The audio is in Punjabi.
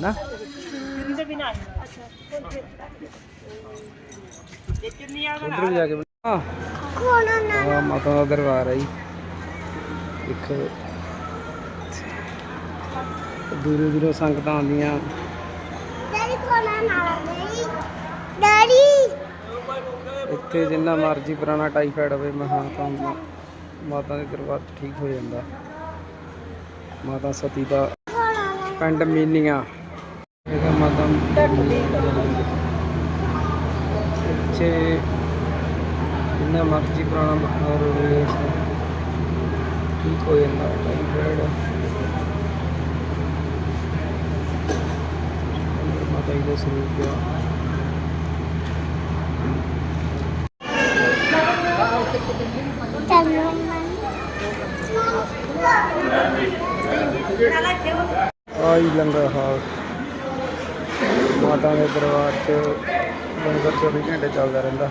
ਨਾ ਉਧਰ ਵੀ ਜਾ ਕੇ ਬਣਾ ਆ ਮਾਤਾ ਦਾ ਦਰਬਾਰ ਹੈ ਜੀ ਇੱਕ ਦੂਰੋਂ ਦੂਰੋਂ ਸੰਗਤਾਂ ਆਉਂਦੀਆਂ ਡੈਡੀ ਕੋਲਾ ਨਾਲ ਨਹੀਂ ਡੈਡੀ ਇੱਥੇ ਜਿੰਨਾ ਮਰਜ਼ੀ ਪੁਰਾਣਾ ਟਾਈਫਾਇਡ ਹੋਵੇ ਮਹਾਂ ਤਾਂ ਮਾਤਾ ਦੇ ਦਰਬਾਰ ਠੀਕ ਹੋ ਜਾਂਦਾ। ਮਾਤਾ ਸਤੀ ਦਾ ਪਿੰਡ ਮੀਨੀਆਂ। ਇਹਦਾ ਮਾਤਾ ਇੱਥੇ ਜਿੰਨਾ ਮਰਜ਼ੀ ਪੁਰਾਣਾ ਬੁਖਾਰ ਹੋਵੇ ਠੀਕ ਹੋ ਜਾਂਦਾ ਟਾਈਫਾਇਡ ਮਾਤਾ ਜੀ ਦਾ ਸਰੂਪ ਆ ਚੰਨੂ ਆਈ ਲੰਗਰ ਹਾਲ। ਮਾਤਾ ਦੇ ਦਰਬਾਰ 'ਚ ਲੰਗਰ 24 ਘੰਟੇ ਚੱਲਦਾ ਰਹਿੰਦਾ।